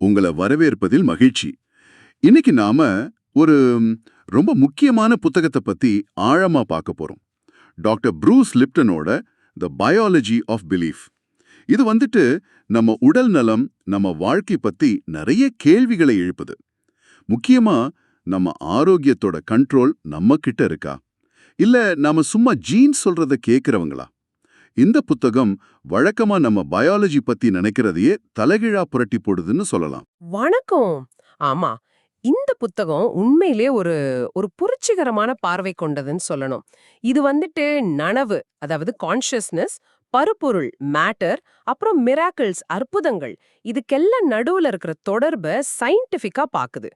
உங்களை வரவேற்பதில் மகிழ்ச்சி. இன்னைக்கு நாம ஒரு ரொம்ப முக்கியமான புத்தகத்தை பத்தி ஆழமா பார்க்க போறோம். டாக்டர் ப்ரூஸ் லிப்டனோட த பயாலஜி ஆஃப் பிலீஃப் இது வந்துட்டு நம்ம உடல் நலம் நம்ம வாழ்க்கை பத்தி நிறைய கேள்விகளை எழுப்புது. முக்கியமா நம்ம ஆரோக்கியத்தோட கண்ட்ரோல் நம்ம கிட்ட இருக்கா? இல்ல நாம சும்மா ஜீன்ஸ் சொல்றத கேக்குறவங்களா இந்த புத்தகம் வழக்கமா நம்ம பயாலஜி பத்தி நினைக்கிறதையே தலைகீழா புரட்டி போடுதுன்னு சொல்லலாம். வணக்கம். ஆமா இந்த புத்தகம் உண்மையிலே ஒரு ஒரு புரட்சிகரமான பார்வை கொண்டதுன்னு சொல்லணும். இது வந்துட்டு நனவு அதாவது கான்ஷியஸ்னஸ் பருப்பொருள் மேட்டர் அப்புறம் மிராக்கிள்ஸ் அற்புதங்கள். இதுக்கெல்லாம் நடுவுல இருக்கிற தொடர்பை சயின்டிஃபிக்கா பாக்குது.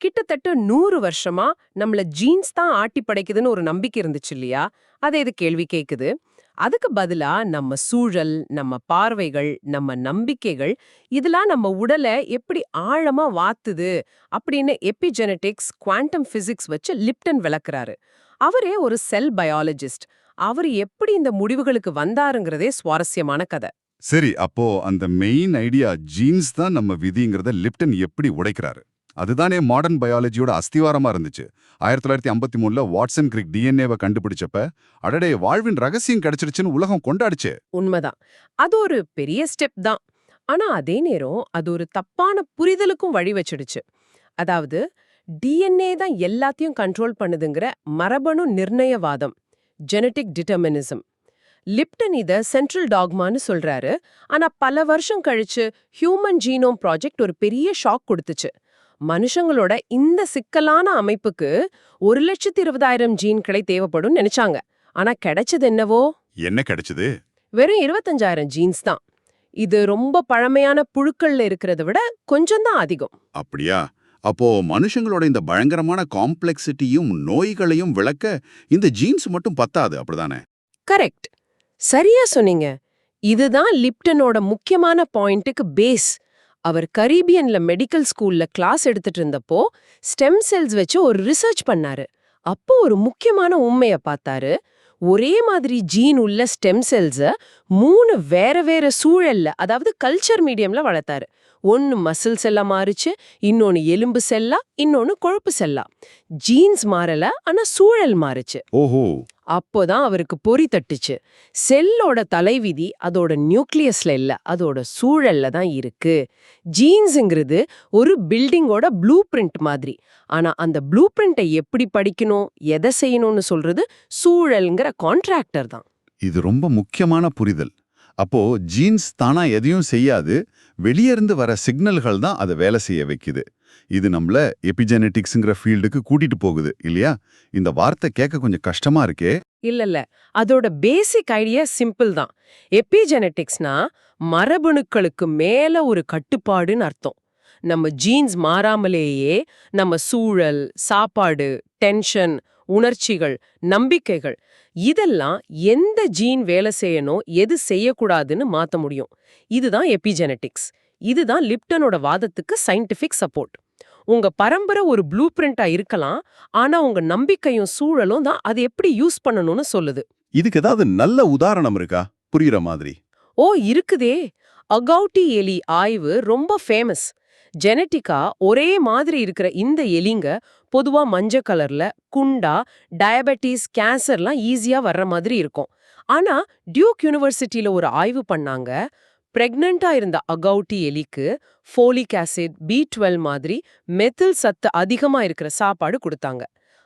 கிட்டத்தட்ட நூறு வருஷமா நம்மள ஜீன்ஸ் தான் ஆட்டி படைக்குதுன்னு ஒரு நம்பிக்கை இருந்துச்சு இல்லையா? அதை இது கேள்வி கேக்குது. அதுக்கு பதிலா நம்ம சூழல் நம்ம பார்வைகள் நம்ம நம்பிக்கைகள் இதெல்லாம் நம்ம உடலை எப்படி ஆழமா வாத்துது அப்படின்னு எபிஜெனடிக்ஸ் குவாண்டம் பிசிக்ஸ் வச்சு லிப்டன் விளக்குறாரு. அவரே ஒரு செல் பயாலஜிஸ்ட் அவர் எப்படி இந்த முடிவுகளுக்கு வந்தாருங்கிறதே சுவாரஸ்யமான கதை. சரி அப்போ அந்த மெயின் ஐடியா ஜீன்ஸ் தான் நம்ம விதிங்கிறத லிப்டன் எப்படி உடைக்கிறாரு? அதுதானே மாடர்ன் பயாலஜியோட அஸ்திவாரமா இருந்துச்சு. ஆயிரத்தி தொள்ளாயிரத்தி ஐம்பத்தி மூணுல வாட்சன் கிரிக் டிஎன்ஏவை கண்டுபிடிச்சப்ப அடடே வாழ்வின் ரகசியம் கிடைச்சிருச்சுன்னு உலகம் கொண்டாடுச்சு. உண்மைதான். அது ஒரு பெரிய ஸ்டெப் தான். ஆனா அதே நேரம் அது ஒரு தப்பான புரிதலுக்கும் வழி வச்சிடுச்சு. அதாவது டிஎன்ஏ தான் எல்லாத்தையும் கண்ட்ரோல் பண்ணுதுங்கிற மரபணு நிர்ணயவாதம் ஜெனடிக் டிட்டர்மினிசம் லிப்டன் இத சென்ட்ரல் டாக்மான்னு சொல்றாரு. ஆனா பல வருஷம் கழிச்சு ஹியூமன் ஜீனோம் ப்ராஜெக்ட் ஒரு பெரிய ஷாக் கொடுத்துச்சு. மனுஷங்களோட இந்த சிக்கலான அமைப்புக்கு ஒரு லட்சத்தி இருபதாயிரம் ஜீன்களை தேவைப்படும் நினைச்சாங்க. ஆனா கிடைச்சது என்னவோ? என்ன கிடைச்சது? வெறும் இருபத்தஞ்சாயிரம் ஜீன்ஸ் தான். இது ரொம்ப பழமையான புழுக்கள்ல இருக்கிறத விட கொஞ்சம் தான் அதிகம். அப்படியா? அப்போ மனுஷங்களோட இந்த பயங்கரமான காம்ப்ளெக்சிட்டியும் நோய்களையும் விளக்க இந்த ஜீன்ஸ் மட்டும் பத்தாது அப்படிதானே? கரெக்ட். சரியா சொன்னீங்க. இதுதான் லிப்டனோட முக்கியமான பாயிண்ட்டுக்கு பேஸ். அவர் கரீபியன்ல மெடிக்கல் ஸ்கூல்ல கிளாஸ் எடுத்துட்டு இருந்தப்போ ஸ்டெம் செல்ஸ் வச்சு ஒரு ரிசர்ச் பண்ணாரு. அப்போ ஒரு முக்கியமான உண்மைய பார்த்தாரு. ஒரே மாதிரி ஜீன் உள்ள ஸ்டெம் செல்ஸ மூணு வேற வேற சூழல்ல அதாவது கல்ச்சர் மீடியம்ல வளர்த்தாரு. ஒன்னு மசில் செல்லா மாறுச்சு இன்னொன்னு எலும்பு செல்லா இன்னொன்னு கொழுப்பு செல்லா ஜீன்ஸ் மாறல ஆனா சூழல் மாறுச்சு. ஓஹோ. அப்போதான் அவருக்கு பொறி தட்டுச்சு. செல்லோட தலைவிதி அதோட நியூக்ளியஸ்ல இல்ல அதோட சூழல்ல தான் இருக்கு. ஜீன்ஸுங்கிறது ஒரு பில்டிங்கோட ப்ளூ பிரிண்ட் மாதிரி. ஆனா அந்த ப்ளூ பிரிண்ட்டை எப்படி படிக்கணும் எதை செய்யணும்னு சொல்றது சூழல்ங்கிற கான்ட்ராக்டர் தான். இது ரொம்ப முக்கியமான புரிதல். அப்போ ஜீன்ஸ் தானா எதையும் செய்யாது வெளியேருந்து வர சிக்னல்கள் தான் அதை வேலை செய்ய வைக்குது. இது நம்மள எபிஜெனடிக்ஸ்ங்கிற ஃபீல்டுக்கு கூட்டிட்டு போகுது இல்லையா? இந்த வார்த்தை கேட்க கொஞ்சம் கஷ்டமா இருக்கே. இல்ல இல்ல அதோட பேசிக் ஐடியா சிம்பிள் தான். எபிஜெனட்டிக்ஸ்னா மரபணுக்களுக்கு மேல ஒரு கட்டுப்பாடுன்னு அர்த்தம். நம்ம ஜீன்ஸ் மாறாமலேயே நம்ம சூழல் சாப்பாடு டென்ஷன் உணர்ச்சிகள் நம்பிக்கைகள் இதெல்லாம் எந்த ஜீன் வேலை செய்யணும் எது செய்யக்கூடாதுன்னு மாத்த முடியும். இதுதான் எபிஜெனடிக்ஸ் இதுதான் லிப்டனோட வாதத்துக்கு சயின்டிபிக் சப்போர்ட் உங்க பரம்பரை ஒரு ப்ளூ பிரிண்டா இருக்கலாம் ஆனா உங்க நம்பிக்கையும் சூழலும் தான் அது எப்படி யூஸ் பண்ணணும்னு சொல்லுது. இதுக்கு ஏதாவது நல்ல உதாரணம் இருக்கா? புரியுற மாதிரி. ஓ இருக்குதே. அகௌட்டி எலி ஆய்வு ரொம்ப ஃபேமஸ் ஜெனட்டிக்கா ஒரே மாதிரி இருக்கிற இந்த எலிங்க பொதுவா மஞ்ச கலர்ல குண்டா டயபெட்டிஸ் கேன்சர்லாம் ஈஸியா வர்ற மாதிரி இருக்கும். ஆனா டியூக் யூனிவர்சிட்டியில ஒரு ஆய்வு பண்ணாங்க பிரெக்னண்டா இருந்த அகௌட்டி எலிக்கு ஃபோலிக் ஆசிட் பி டுவெல் மாதிரி மெத்தில் சத்து அதிகமா இருக்கிற சாப்பாடு கொடுத்தாங்க.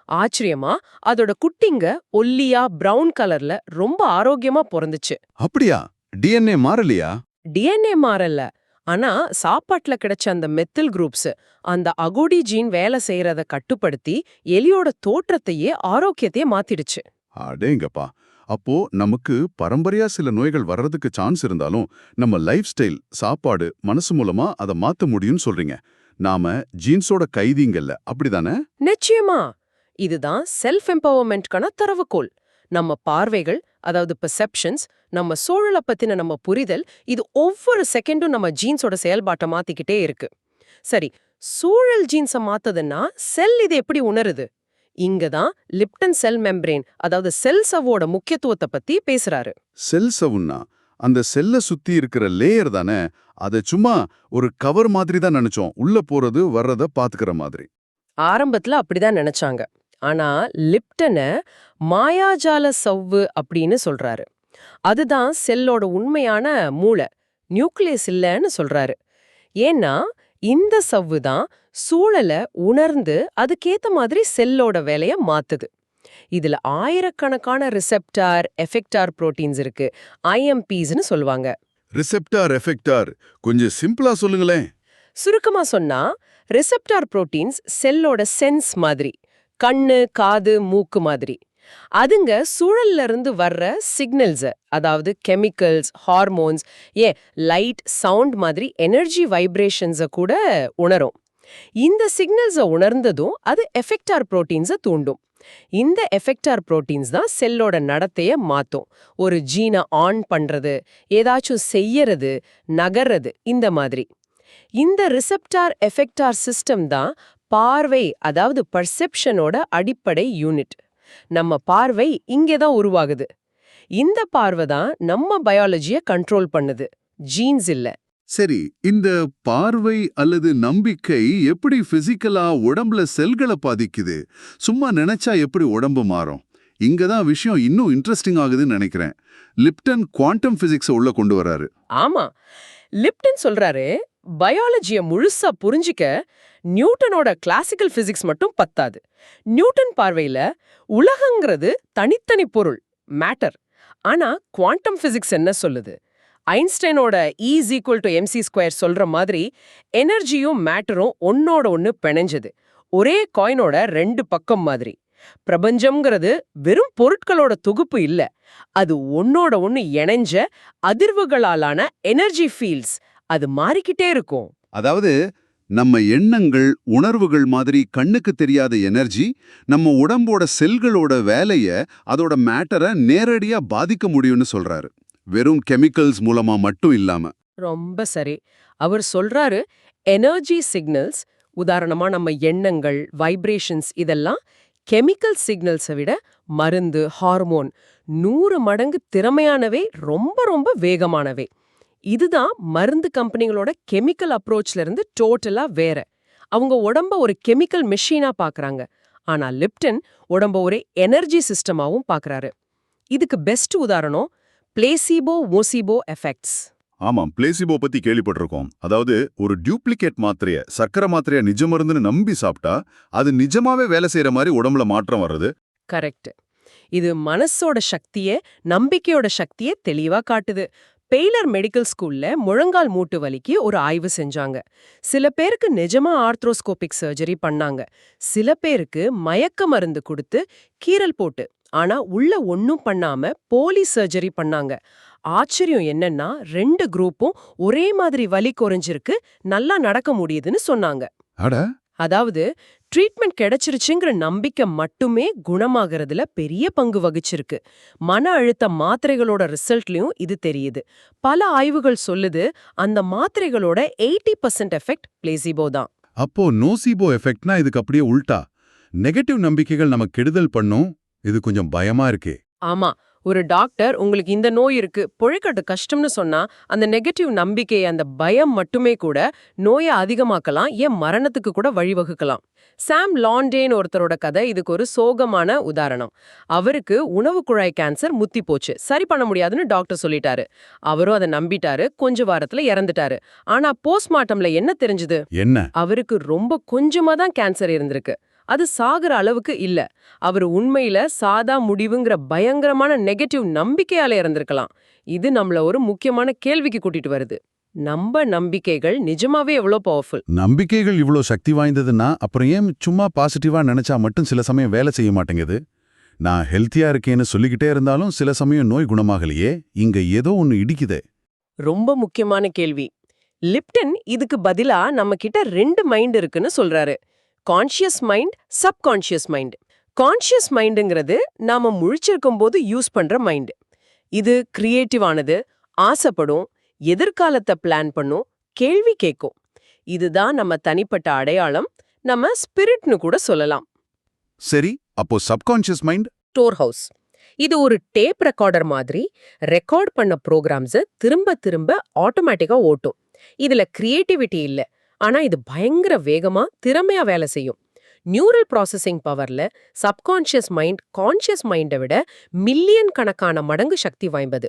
ஆச்சரியமா அதோட குட்டிங்க ஒல்லியா பிரவுன் கலர்ல ரொம்ப ஆரோக்கியமா பிறந்துச்சு. அப்படியா? டிஎன்ஏ மாறலையா? டிஎன்ஏ மாறல. ஆனா சாப்பாட்டுல கிடைச்ச அந்த மெத்தில் குரூப்ஸ் அந்த அகோடி ஜீன் வேலை செய்யறத கட்டுப்படுத்தி எலியோட தோற்றத்தையே ஆரோக்கியத்தையே மாத்திடுச்சு. அடேங்கப்பா. அப்போ நமக்கு பரம்பரையா சில நோய்கள் வர்றதுக்கு சான்ஸ் இருந்தாலும் நம்ம லைஃப் ஸ்டைல் சாப்பாடு மனசு மூலமா அதை மாத்த முடியும்னு சொல்றீங்க. நாம ஜீன்ஸோட கைதிங்கல்ல அப்படிதானே? நிச்சயமா. இதுதான் செல்ஃப் எம்பவர்மெண்ட்கான தரவுகோல். நம்ம பார்வைகள் அதாவது பெர்செப்ஷன்ஸ் நம்ம சூழலை பத்தின நம்ம புரிதல் இது ஒவ்வொரு செகண்டும் நம்ம ஜீன்ஸோட செயல்பாட்டை மாத்திக்கிட்டே இருக்கு. சரி சூழல் ஜீன்ஸை மாத்ததுன்னா செல் இது எப்படி உணருது? இங்க தான் லிப்டன் செல் மெம்பரேன் அதாவது செல் சவ்வோட முக்கியத்துவத்தை பத்தி பேசுறாரு. செல் சவுன்னா அந்த செல்லை சுத்தி இருக்கிற லேயர் தானே அதை சும்மா ஒரு கவர் மாதிரி தான் நினைச்சோம். உள்ள போறது வர்றத பாத்துக்கிற மாதிரி. ஆரம்பத்துல அப்படிதான் நினைச்சாங்க. ஆனா லிப்டனை மாயாஜால சவ்வு அப்படின்னு சொல்றாரு. அதுதான் செல்லோட உண்மையான மூளை நியூக்ளியஸ் இல்லைன்னு சொல்றாரு. ஏன்னா இந்த சவ்வு தான் சூழலை உணர்ந்து அதுக்கேத்த மாதிரி செல்லோட வேலைய மாத்துது. இதுல ஆயிரக்கணக்கான ரிசெப்டார் எஃபெக்டார் புரோட்டீன்ஸ் இருக்கு. ஐஎம்பிஸ்னு சொல்லுவாங்க. ரிசெப்டார் எஃபெக்டார் கொஞ்சம் சிம்பிளா சொல்லுங்களேன். சுருக்கமா சொன்னா ரிசெப்டார் புரோட்டீன்ஸ் செல்லோட சென்ஸ் மாதிரி. கண்ணு காது மூக்கு மாதிரி. அதுங்க சூழல்ல இருந்து வர்ற சிக்னல்ஸ் அதாவது கெமிக்கல்ஸ் ஹார்மோன்ஸ் ஏன் லைட் சவுண்ட் மாதிரி எனர்ஜி வைப்ரேஷன்ஸை கூட உணரும். இந்த சிக்னல்ஸை உணர்ந்ததும் அது எஃபெக்டார் புரோட்டீன்ஸை தூண்டும். இந்த எஃபெக்டார் புரோட்டீன்ஸ் தான் செல்லோட நடத்தைய மாத்தும். ஒரு ஜீனை ஆன் பண்றது ஏதாச்சும் செய்யறது நகர்றது இந்த மாதிரி. இந்த ரிசெப்டார் எஃபெக்டார் சிஸ்டம் தான் பார்வை அதாவது பர்செப்ஷனோட அடிப்படை யூனிட் நம்ம பார்வை இங்கே தான் உருவாகுது. இந்த பார்வை தான் நம்ம பயாலஜிய கண்ட்ரோல் பண்ணுது. ஜீன்ஸ் இல்ல. சரி இந்த பார்வை அல்லது நம்பிக்கை எப்படி பிசிக்கலா உடம்புல செல்களை பாதிக்குது? சும்மா நினைச்சா எப்படி உடம்பு மாறும்? இங்க தான் விஷயம் இன்னும் இன்ட்ரெஸ்டிங் ஆகுதுன்னு நினைக்கிறேன். லிப்டன் குவாண்டம் பிசிக்ஸை உள்ள கொண்டு வராரு ஆமா. லிப்டன் சொல்றாரு பயாலஜிய முழுசா புரிஞ்சிக்க நியூட்டனோட கிளாசிக்கல் பிசிக்ஸ் மட்டும் பத்தாது. நியூட்டன் பார்வையில உலகங்கிறது தனித்தனி பொருள் மேட்டர் ஆனா குவாண்டம் பிசிக்ஸ் என்ன சொல்லுது? ஐன்ஸ்டைனோட is equal to M C square சொல்ற மாதிரி எனர்ஜியும் மேட்டரும் ஒன்னோட ஒன்னு பிணைஞ்சது. ஒரே காயினோட ரெண்டு பக்கம் மாதிரி. பிரபஞ்சம்ங்கிறது வெறும் பொருட்களோட தொகுப்பு இல்ல. அது ஒன்னோட ஒன்னு இணைஞ்ச அதிர்வுகளாலான எனர்ஜி ஃபீல்ட்ஸ் அது மாறிக்கிட்டே இருக்கும். அதாவது நம்ம எண்ணங்கள் உணர்வுகள் மாதிரி கண்ணுக்கு தெரியாத எனர்ஜி நம்ம உடம்போட செல்களோட வேலைய அதோட மேட்டரை நேரடியா பாதிக்க முடியும்னு சொல்றாரு. வெறும் கெமிக்கல்ஸ் மூலமா மட்டும் இல்லாம. ரொம்ப சரி. அவர் சொல்றாரு எனர்ஜி சிக்னல்ஸ் உதாரணமா நம்ம எண்ணங்கள் வைப்ரேஷன்ஸ் இதெல்லாம் கெமிக்கல் சிக்னல்ஸை விட மருந்து ஹார்மோன் நூறு மடங்கு திறமையானவை ரொம்ப ரொம்ப வேகமானவை. இதுதான் மருந்து கம்பெனிகளோட கெமிக்கல் அப்ரோச்ல இருந்து டோட்டலா வேற. அவங்க உடம்ப ஒரு கெமிக்கல் மெஷினா பாக்குறாங்க. ஆனா லிப்டன் உடம்ப ஒரு எனர்ஜி சிஸ்டமாவும் பாக்குறாரு. இதுக்கு பெஸ்ட் உதாரணம் பிளேசிபோ மோசிபோ எஃபெக்ட்ஸ். ஆமாம் பிளேசிபோ பத்தி கேள்விப்பட்டிருக்கோம். அதாவது ஒரு டியூப்ளிகேட் மாத்திரைய சக்கரை மாத்திரைய நிஜ மருந்துன்னு நம்பி சாப்பிட்டா அது நிஜமாவே வேலை செய்யற மாதிரி உடம்புல மாற்றம் வருது கரெக்ட். இது மனசோட சக்திய நம்பிக்கையோட சக்திய தெளிவா காட்டுது. பெய்லர் மெடிக்கல் ஸ்கூல்ல முழங்கால் மூட்டு வலிக்கு ஒரு ஆய்வு செஞ்சாங்க. சில பேருக்கு நிஜமா ஆர்த்ரோஸ்கோபிக் சர்ஜரி பண்ணாங்க. சில பேருக்கு மயக்க மருந்து கொடுத்து கீறல் போட்டு ஆனா உள்ள ஒன்னும் பண்ணாம போலி சர்ஜரி பண்ணாங்க. ஆச்சரியம் என்னன்னா ரெண்டு குரூப்பும் ஒரே மாதிரி வலி குறைஞ்சிருக்கு நல்லா நடக்க முடியுதுன்னு சொன்னாங்க. அட! அதாவது ட்ரீட்மெண்ட் கிடைச்சிருச்சுங்கிற நம்பிக்கை மட்டுமே குணமாகறதுல பெரிய பங்கு வகிச்சிருக்கு. மன அழுத்த மாத்திரைகளோட ரிசல்ட்லயும் இது தெரியுது. பல ஆய்வுகள் சொல்லுது அந்த மாத்திரைகளோட எயிட்டி பர்சன்ட் எஃபெக்ட் பிளேசிபோ தான். அப்போ நோசிபோ எஃபெக்ட்னா இதுக்கு அப்படியே உல்டா. நெகட்டிவ் நம்பிக்கைகள் நமக்கு கெடுதல் பண்ணும். இது கொஞ்சம் பயமா இருக்கே. ஆமா. ஒரு டாக்டர் உங்களுக்கு இந்த நோய் இருக்கு புழைக்கட்டு கஷ்டம்னு சொன்னா அந்த நெகட்டிவ் நம்பிக்கை அந்த பயம் மட்டுமே கூட நோயை அதிகமாக்கலாம் ஏன் மரணத்துக்கு கூட வழிவகுக்கலாம். சாம் லாண்டேன் ஒருத்தரோட கதை இதுக்கு ஒரு சோகமான உதாரணம். அவருக்கு உணவு குழாய் கேன்சர் முத்தி போச்சு. சரி பண்ண முடியாதுன்னு டாக்டர் சொல்லிட்டாரு. அவரும் அதை நம்பிட்டாரு கொஞ்ச வாரத்துல இறந்துட்டாரு. ஆனா போஸ்ட்மார்ட்டம்ல என்ன தெரிஞ்சது? என்ன? அவருக்கு ரொம்ப கொஞ்சமா தான் கேன்சர் இருந்திருக்கு. அது சாகுற அளவுக்கு இல்ல. அவர் உண்மையில சாதா முடிவுங்கிற பயங்கரமான நெகட்டிவ் நம்பிக்கையால இறந்திருக்கலாம். இது நம்மள ஒரு முக்கியமான கேள்விக்கு கூட்டிட்டு வருது. நம்ம நம்பிக்கைகள் நிஜமாவே எவ்வளோ பவர்ஃபுல் நம்பிக்கைகள் இவ்ளோ சக்தி வாய்ந்ததுன்னா அப்புறம் ஏன் சும்மா பாசிட்டிவா நினைச்சா மட்டும் சில சமயம் வேலை செய்ய மாட்டேங்குது? நான் ஹெல்த்தியா இருக்கேன்னு சொல்லிக்கிட்டே இருந்தாலும் சில சமயம் நோய் குணமாகலையே? இங்க ஏதோ ஒன்னு இடிக்குதே. ரொம்ப முக்கியமான கேள்வி. லிப்டன் இதுக்கு பதிலா நம்ம கிட்ட ரெண்டு மைண்ட் இருக்குன்னு சொல்றாரு. Conscious mind subconscious mind conscious மைண்டுங்கிறது நாம முழிச்சிருக்கும் போது யூஸ் பண்ற மைண்ட் இது கிரியேட்டிவானது ஆசைப்படும் எதிர்காலத்தை பிளான் பண்ணும் கேள்வி கேட்கும் இதுதான் நம்ம தனிப்பட்ட அடையாளம் நம்ம ஸ்பிரிட்னு கூட சொல்லலாம். சரி அப்போ சப்கான்ஷியஸ் மைண்ட் ஸ்டோர் ஹவுஸ் இது ஒரு டேப் ரெக்கார்டர் மாதிரி ரெக்கார்ட் பண்ண ப்ரோக்ராம்ஸ திரும்ப திரும்ப ஆட்டோமேட்டிக்கா ஓட்டும். இதுல கிரியேட்டிவிட்டி இல்ல. ஆனா இது பயங்கர வேகமா திறமையா வேலை செய்யும். நியூரல் ப்ராசஸிங் பவர்ல சப்கான்ஷியஸ் மைண்ட் கான்ஷியஸ் மைண்டை விட மில்லியன் கணக்கான மடங்கு சக்தி வாய்ந்தது.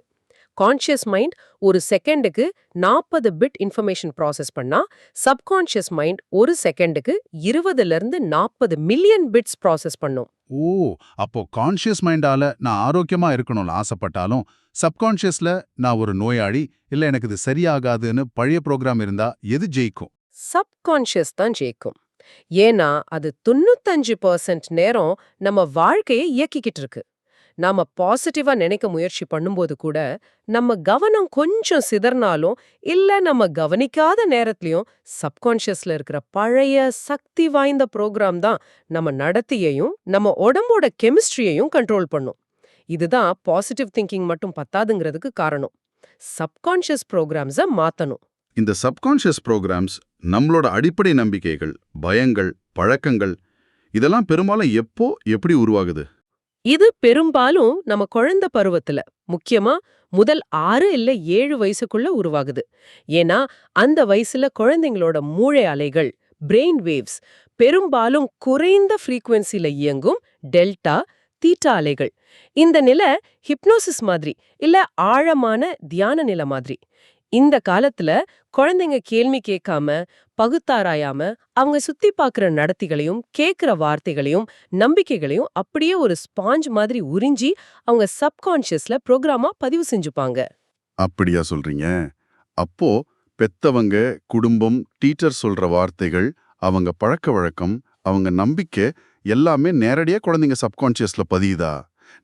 கான்ஷியஸ் மைண்ட் ஒரு செகண்டுக்கு நாற்பது பிட் இன்ஃபர்மேஷன் ப்ராசஸ் பண்ணா சப்கான்ஷியஸ் மைண்ட் ஒரு செகண்டுக்கு இருபதுல இருந்து நாற்பது மில்லியன் பிட்ஸ் ப்ராசஸ் பண்ணும். ஓ அப்போ கான்ஷியஸ் மைண்டால நான் ஆரோக்கியமா இருக்கணும்னு ஆசைப்பட்டாலும் சப்கான்ஷியஸ்ல நான் ஒரு நோயாளி இல்ல எனக்கு இது சரியாகாதுன்னு பழைய ப்ரோக்ராம் இருந்தா எது ஜெயிக்கும்? சப்கான்ஷியஸ் தான் ஜெயிக்கும். ஏன்னா அது தொண்ணூத்தஞ்சு பர்சன்ட் நேரம் நம்ம வாழ்க்கையை இயக்கிக்கிட்டு இருக்கு. நாம பாசிட்டிவா நினைக்க முயற்சி பண்ணும்போது கூட நம்ம கவனம் கொஞ்சம் சிதறினாலும் இல்ல நம்ம கவனிக்காத நேரத்திலையும் சப்கான்ஷியஸ்ல இருக்கிற பழைய சக்தி வாய்ந்த ப்ரோக்ராம் தான் நம்ம நடத்தையையும் நம்ம உடம்போட கெமிஸ்ட்ரியையும் கண்ட்ரோல் பண்ணும். இதுதான் பாசிட்டிவ் திங்கிங் மட்டும் பத்தாதுங்கிறதுக்கு காரணம். சப்கான்ஷியஸ் ப்ரோக்ராம்ஸை மாத்தணும். இந்த சப்கான்ஷியஸ் ப்ரோக்ராம்ஸ் நம்மளோட அடிப்படை நம்பிக்கைகள் பயங்கள் பழக்கங்கள் இதெல்லாம் பெரும்பாலும் எப்போ எப்படி உருவாகுது? இது பெரும்பாலும் நம்ம குழந்த பருவத்துல முக்கியமா முதல் ஆறு இல்ல ஏழு வயசுக்குள்ள உருவாகுது. ஏன்னா அந்த வயசுல குழந்தைங்களோட மூளை அலைகள் பிரெயின் வேவ்ஸ் பெரும்பாலும் குறைந்த ஃப்ரீக்வன்சில இயங்கும் டெல்டா தீட்டா அலைகள். இந்த நிலை ஹிப்னோசிஸ் மாதிரி இல்ல ஆழமான தியான நிலை மாதிரி. இந்த காலத்துல குழந்தைங்க கேள்வி கேட்காம பகுத்தாராயாம அவங்க சுத்தி பாக்குற நடத்திகளையும் கேட்கிற வார்த்தைகளையும் நம்பிக்கைகளையும் அப்படியே ஒரு ஸ்பாஞ்ச் மாதிரி உறிஞ்சி அவங்க சப்கான்ஷியஸ்ல ப்ரோக்ராமா பதிவு செஞ்சுப்பாங்க. அப்படியா சொல்றீங்க. அப்போ பெத்தவங்க குடும்பம் டீச்சர் சொல்ற வார்த்தைகள் அவங்க பழக்க வழக்கம் அவங்க நம்பிக்கை எல்லாமே நேரடியா குழந்தைங்க சப்கான்ஷியஸ்ல பதியுதா?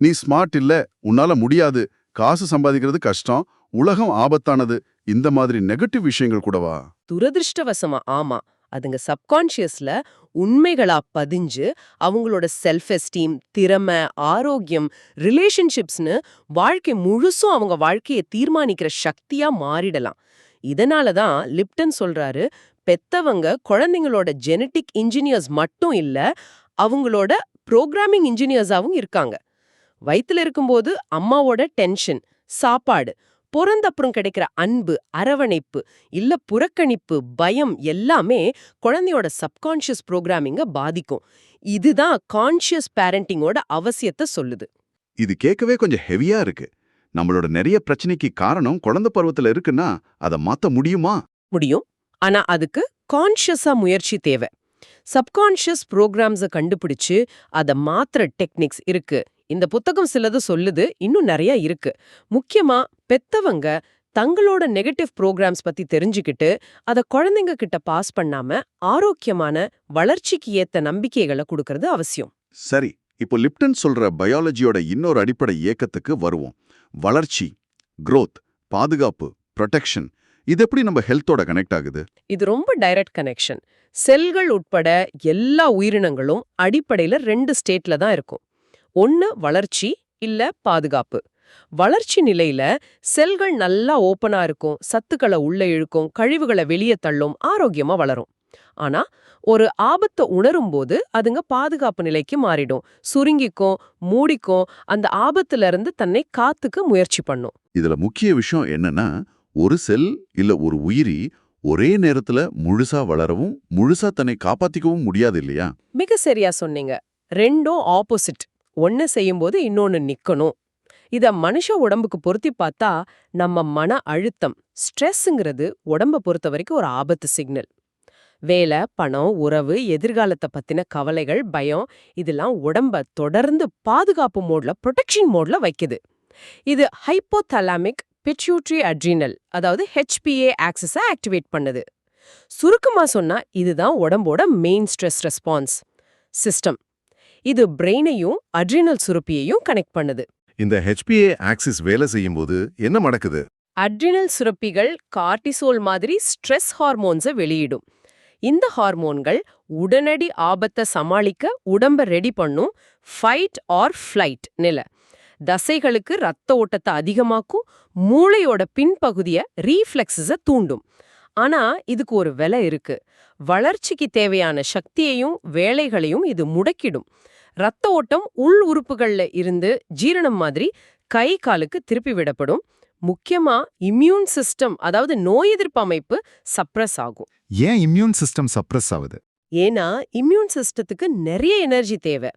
நீ ஸ்மார்ட் இல்ல உன்னால முடியாது. காசு சம்பாதிக்கிறது கஷ்டம் உலகம் ஆபத்தானது. இந்த மாதிரி நெகட்டிவ் விஷயங்கள் கூடவா? துரதிருஷ்டவசமா ஆமா. அதுங்க சப்கான்ஷியஸ்ல உண்மைகளா பதிஞ்சு அவங்களோட செல்ஃப் எஸ்டீம் திறமை ஆரோக்கியம் ரிலேஷன்ஷிப்ஸ்னு வாழ்க்கை முழுசும் அவங்க வாழ்க்கையை தீர்மானிக்கிற சக்தியா மாறிடலாம். இதனால தான் லிப்டன் சொல்றாரு பெத்தவங்க குழந்தைங்களோட ஜெனட்டிக் இன்ஜினியர்ஸ் மட்டும் இல்ல அவங்களோட ப்ரோக்ராமிங் இன்ஜினியர்ஸாவும் இருக்காங்க. வயித்துல இருக்கும்போது அம்மாவோட டென்ஷன் சாப்பாடு. பிறந்தப்புறம் கிடைக்கிற அன்பு அரவணைப்பு இல்ல புறக்கணிப்பு பயம் எல்லாமே குழந்தையோட சப்கான்ஷியஸ் ப்ரோக்ராமிங்க பாதிக்கும். இதுதான் கான்ஷியஸ் பேரண்டிங்கோட அவசியத்தை சொல்லுது. இது கேட்கவே கொஞ்சம் ஹெவியா இருக்கு. நம்மளோட நிறைய பிரச்சனைக்கு காரணம் குழந்தை பருவத்துல இருக்குன்னா அதை மாத்த முடியுமா? முடியும். ஆனா அதுக்கு கான்ஷியஸா முயற்சி தேவை. சப்கான்ஷியஸ் ப்ரோக்ராம்ஸை கண்டுபிடிச்சு அதை மாத்திர டெக்னிக்ஸ் இருக்கு. இந்த புத்தகம் சிலது சொல்லுது இன்னும் நிறைய இருக்கு. முக்கியமா பெத்தவங்க தங்களோட நெகட்டிவ் ப்ரோக்ராம்ஸ் பத்தி தெரிஞ்சுக்கிட்டு அத குழந்தைங்க கிட்ட பாஸ் பண்ணாம ஆரோக்கியமான வளர்ச்சிக்கு ஏத்த நம்பிக்கைகளை கொடுக்கறது அவசியம். சரி இப்போ லிப்டன் சொல்ற பயாலஜியோட இன்னொரு அடிப்படை இயக்கத்துக்கு வருவோம். வளர்ச்சி growth பாதுகாப்பு ப்ரொடெக்ஷன் இது எப்படி நம்ம ஹெல்த்தோட கனெக்ட் ஆகுது? இது ரொம்ப டைரக்ட் கனெக்ஷன் செல்கள் உட்பட எல்லா உயிரினங்களும் அடிப்படையில ரெண்டு ஸ்டேட்ல தான் இருக்கும். ஒன்னு வளர்ச்சி இல்ல பாதுகாப்பு. வளர்ச்சி நிலையில செல்கள் நல்லா ஓப்பனா இருக்கும் சத்துக்களை உள்ள இழுக்கும் கழிவுகளை வெளியே தள்ளும் ஆரோக்கியமா வளரும். ஆனா ஒரு ஆபத்தை உணரும் போது அதுங்க பாதுகாப்பு நிலைக்கு மாறிடும். சுருங்கிக்கும் மூடிக்கும் அந்த ஆபத்துல இருந்து தன்னை காத்துக்க முயற்சி பண்ணும். இதுல முக்கிய விஷயம் என்னன்னா ஒரு செல் இல்ல ஒரு உயிரி ஒரே நேரத்துல முழுசா வளரவும் முழுசா தன்னை காப்பாத்திக்கவும் முடியாது இல்லையா? மிக சரியா சொன்னீங்க. ரெண்டும் ஆப்போசிட் ஒன்று செய்யும்போது இன்னொன்னு நிக்கணும். இத மனுஷ உடம்புக்கு பொருத்தி பார்த்தா நம்ம மன அழுத்தம் ஸ்ட்ரெஸ்ஸுங்கிறது உடம்ப பொறுத்த வரைக்கும் ஒரு ஆபத்து சிக்னல். வேலை பணம் உறவு எதிர்காலத்தை பத்தின கவலைகள் பயம் இதெல்லாம் உடம்ப தொடர்ந்து பாதுகாப்பு மோட்ல ப்ரொடெக்ஷன் மோட்ல வைக்குது. இது ஹைப்போதலாமிக் பிட்யூட்ரி அட்ரினல் அதாவது ஹெச்பிஏ ஆக்சஸை ஆக்டிவேட் பண்ணுது. சுருக்கமா சொன்னா இதுதான் உடம்போட மெயின் ஸ்ட்ரெஸ் ரெஸ்பான்ஸ் சிஸ்டம் இது பிரெயினையும் அட்ரினல் சுரப்பியையும் கனெக்ட் பண்ணுது. இந்த ஹெச்பிஏ ஆக்சிஸ் வேலை செய்யும்போது என்ன நடக்குது? அட்ரினல் சுரப்பிகள் கார்டிசோல் மாதிரி ஸ்ட்ரெஸ் ஹார்மோன்ஸை வெளியிடும். இந்த ஹார்மோன்கள் உடனடி ஆபத்தை சமாளிக்க உடம்ப ரெடி பண்ணும் ஃபைட் ஆர் ஃப்ளைட் நிலை. தசைகளுக்கு ரத்த ஓட்டத்தை அதிகமாக்கும் மூளையோட பின்பகுதிய ரீஃப்ளெக்ஸஸ தூண்டும். ஆனா இதுக்கு ஒரு விலை இருக்கு. வளர்ச்சிக்கு தேவையான சக்தியையும் வேலைகளையும் இது முடக்கிடும். ரத்த ஓட்டம் உள் உறுப்புகள்ல இருந்து ஜீரணம் மாதிரி கை காலுக்கு திருப்பி விடப்படும். முக்கியமா இம்யூன் சிஸ்டம் அதாவது நோய் எதிர்ப்பு அமைப்பு சப்ரஸ் ஆகும். ஏன் இம்யூன் சிஸ்டம் சப்ரஸ் ஆகுது? ஏன்னா இம்யூன் சிஸ்டத்துக்கு நிறைய எனர்ஜி தேவை.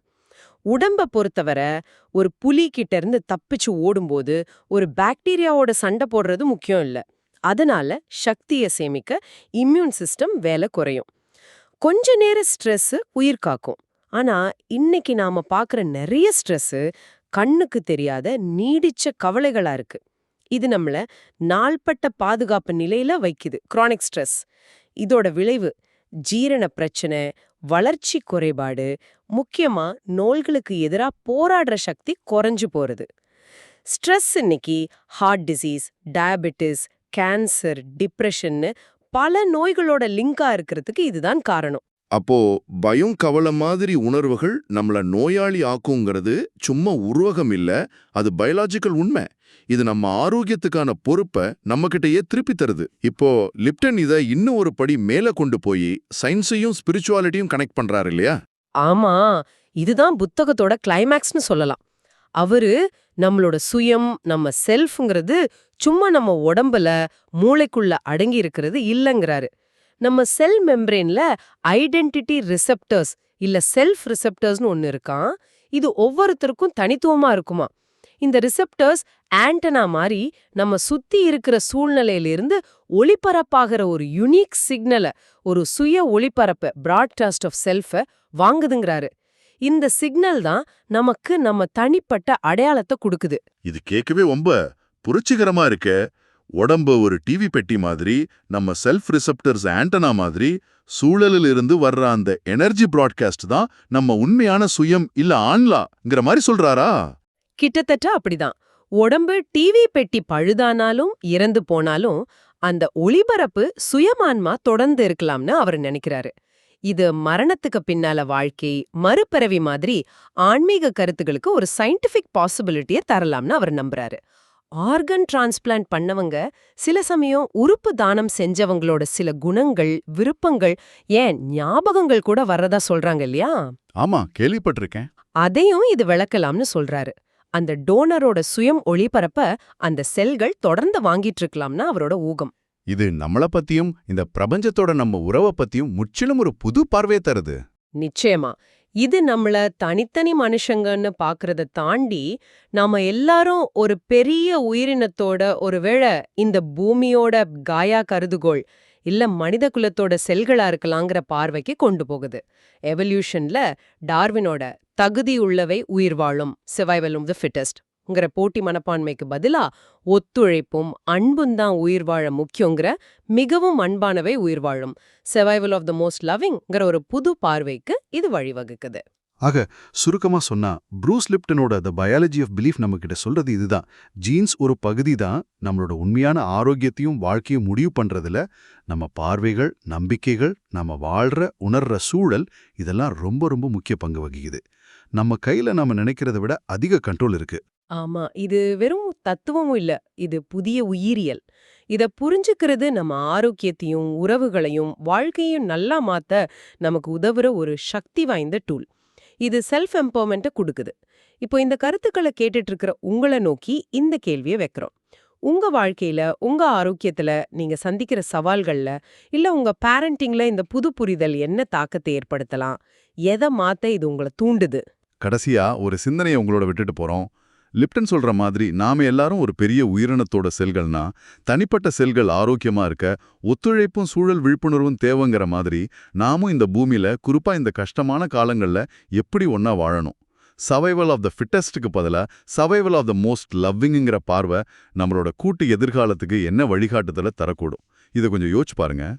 உடம்ப பொறுத்தவரை ஒரு புலி கிட்ட இருந்து தப்பிச்சு ஓடும்போது ஒரு பாக்டீரியாவோட சண்டை போடுறது முக்கியம் இல்ல. அதனால சக்தியை சேமிக்க இம்யூன் சிஸ்டம் வேலை குறையும். கொஞ்ச நேர ஸ்ட்ரெஸ் உயிர் காக்கும். ஆனா இன்னைக்கு நாம பாக்குற நிறைய ஸ்ட்ரெஸ் கண்ணுக்கு தெரியாத நீடிச்ச கவலைகளா இருக்கு. இது நம்மள நாள்பட்ட பாதுகாப்பு நிலையில வைக்குது. குரானிக் ஸ்ட்ரெஸ் இதோட விளைவு ஜீரண பிரச்சனை வளர்ச்சி குறைபாடு முக்கியமா நோய்களுக்கு எதிரா போராடுற சக்தி குறைஞ்சு போறது. ஸ்ட்ரெஸ் இன்னைக்கு ஹார்ட் டிசீஸ் டயபெட்டிஸ் கேன்சர் டிப்ரெஷன்னு பல நோய்களோட லிங்கா இருக்கிறதுக்கு இதுதான் காரணம். அப்போ பயம் கவலை மாதிரி உணர்வுகள் நம்மள நோயாளி ஆக்குங்கிறது சும்மா உருவகம் இல்ல. அது பயாலாஜிக்கல் உண்மை. இது நம்ம ஆரோக்கியத்துக்கான பொறுப்பை நம்மகிட்டயே திருப்பி தருது. இப்போ லிப்டன் இத இன்னும் ஒரு படி மேல கொண்டு போய் சயின்ஸையும் ஸ்பிரிச்சுவாலிட்டியும் கனெக்ட் பண்றாரு இல்லையா? ஆமா. இதுதான் புத்தகத்தோட கிளைமேக்ஸ்னு சொல்லலாம். அவரு நம்மளோட சுயம் நம்ம செல்ஃப்ங்கிறது சும்மா நம்ம உடம்புல மூளைக்குள்ள அடங்கி இருக்கிறது இல்லைங்கிறாரு. நம்ம செல் மெம்பரேன்ல ஐடென்டிட்டி ரிசெப்டர்ஸ் இல்ல செல்ஃப் ரிசெப்டர்ஸ்னு ஒன்னு இருக்கான். இது ஒவ்வொருத்தருக்கும் தனித்துவமா இருக்குமா? இந்த ரிசெப்டர்ஸ் ஆண்டனா மாதிரி நம்ம சுத்தி இருக்கிற சூழ்நிலையிலிருந்து ஒளிபரப்பாகிற ஒரு யுனிக் சிக்னலை ஒரு சுய ஒளிபரப்ப பிராட்காஸ்ட் ஆஃப் செல்ஃப வாங்குதுங்கிறாரு. இந்த சிக்னல் தான் நமக்கு நம்ம தனிப்பட்ட அடையாளத்தை கொடுக்குது. இது கேட்கவே ரொம்ப புரட்சிகரமா இருக்க. உடம்பு ஒரு டிவி பெட்டி மாதிரி நம்ம செல்ஃப் ரிசப்டர்ஸ் ஆண்டனா மாதிரி சூழலில் இருந்து வர்ற அந்த எனர்ஜி பிராட்காஸ்ட் தான் நம்ம உண்மையான சுயம் இல்ல ஆன்லாங்கிற மாதிரி சொல்றாரா? கிட்டத்தட்ட அப்படிதான். உடம்பு டிவி பெட்டி பழுதானாலும் இறந்து போனாலும் அந்த ஒளிபரப்பு சுயமான்மா தொடர்ந்து இருக்கலாம்னு அவர் நினைக்கிறாரு. இது மரணத்துக்கு பின்னால வாழ்க்கை மறுபிறவி மாதிரி ஆன்மீக கருத்துகளுக்கு ஒரு சயின்டிபிக் பாசிபிலிட்டியை தரலாம்னு அவர் நம்புறாரு. ஆர்கன் டிரான்ஸ்பிளான்ட் பண்ணவங்க சில சமயம் உறுப்பு தானம் செஞ்சவங்களோட சில குணங்கள் விருப்பங்கள் ஏன் ஞாபகங்கள் கூட வர்றதா சொல்றாங்க இல்லையா? ஆமா கேள்விப்பட்டிருக்கேன். அதையும் இது விளக்கலாம்னு சொல்றாரு. அந்த டோனரோட சுயம் ஒளிபரப்ப அந்த செல்கள் தொடர்ந்து வாங்கிட்டு இருக்கலாம்னு அவரோட ஊகம். இது நம்மள பத்தியும் இந்த பிரபஞ்சத்தோட நம்ம உறவை பத்தியும் முற்றிலும் ஒரு புது பார்வையை தருது. நிச்சயமா. இது நம்மள தனித்தனி மனுஷங்கன்னு பாக்குறத தாண்டி நாம எல்லாரும் ஒரு பெரிய உயிரினத்தோட ஒருவேளை இந்த பூமியோட காயா கருதுகோள் இல்ல மனித குலத்தோட செல்களா இருக்கலாங்கிற பார்வைக்கு கொண்டு போகுது. எவல்யூஷன்ல டார்வினோட தகுதி உள்ளவை உயிர் வாழும் survival ஆஃப் த ஃபிட்டஸ்ட் ங்கிற போட்டி மனப்பான்மைக்கு பதிலா ஒத்துழைப்பும் அன்பும் தான் உயிர் வாழ முக்கியங்கிற மிகவும் அன்பானவை உயிர் வாழும். சர்வைவல் ஆஃப் த மோஸ்ட் lovingங்கிற ஒரு புது பார்வைக்கு இது வழிவகுக்குது. சுருக்கமா சொன்னா ப்ரூஸ் லிப்டனோட த பயாலஜி ஆஃப் பிலீஃப் நம்ம கிட்ட சொல்றது இதுதான். ஜீன்ஸ் ஒரு பகுதி தான் நம்மளோட உண்மையான ஆரோக்கியத்தையும் வாழ்க்கையும் முடிவு பண்றதுல நம்ம பார்வைகள் நம்பிக்கைகள் நம்ம வாழ்ற உணர்ற சூழல் இதெல்லாம் ரொம்ப ரொம்ப முக்கிய பங்கு வகிக்குது. நம்ம கையில நாம நினைக்கிறத விட அதிக கண்ட்ரோல் இருக்கு. ஆமா. இது வெறும் தத்துவமும் இல்ல. இது புதிய உயிரியல். இத புரிஞ்சுக்கிறது நம்ம ஆரோக்கியத்தையும் உறவுகளையும் வாழ்க்கையும் நல்லா மாத்த நமக்கு உதவுற ஒரு சக்தி வாய்ந்த டூல் இது செல்ஃப் எம்பவர்மெண்ட்டை கொடுக்குது. இப்போ இந்த கருத்துக்களை கேட்டுட்டு இருக்கிற உங்களை நோக்கி இந்த கேள்வியை வைக்கிறோம். உங்க வாழ்க்கையில உங்க ஆரோக்கியத்துல நீங்க சந்திக்கிற சவால்கள்ல இல்ல உங்க பேரண்டிங்ல இந்த புது புரிதல் என்ன தாக்கத்தை ஏற்படுத்தலாம்? எதை மாத்த இது உங்களை தூண்டுது? கடைசியா ஒரு சிந்தனையை உங்களோட விட்டுட்டு போறோம். லிப்டன் சொல்ற மாதிரி நாம எல்லாரும் ஒரு பெரிய உயிரினத்தோட செல்கள்னா தனிப்பட்ட செல்கள் ஆரோக்கியமா இருக்க ஒத்துழைப்பும் சூழல் விழிப்புணர்வும் தேவைங்கிற மாதிரி நாமும் இந்த பூமியில குறிப்பா இந்த கஷ்டமான காலங்கள்ல எப்படி ஒன்னா வாழணும். சவைவல் ஆஃப் த ஃபிட்டஸ்ட்டுக்கு பதிலா சவைவல் ஆஃப் த மோஸ்ட் லவ்விங்கிற பார்வை நம்மளோட கூட்டு எதிர்காலத்துக்கு என்ன வழிகாட்டுதலை தரக்கூடும். இதை கொஞ்சம் யோசிச்சு பாருங்க.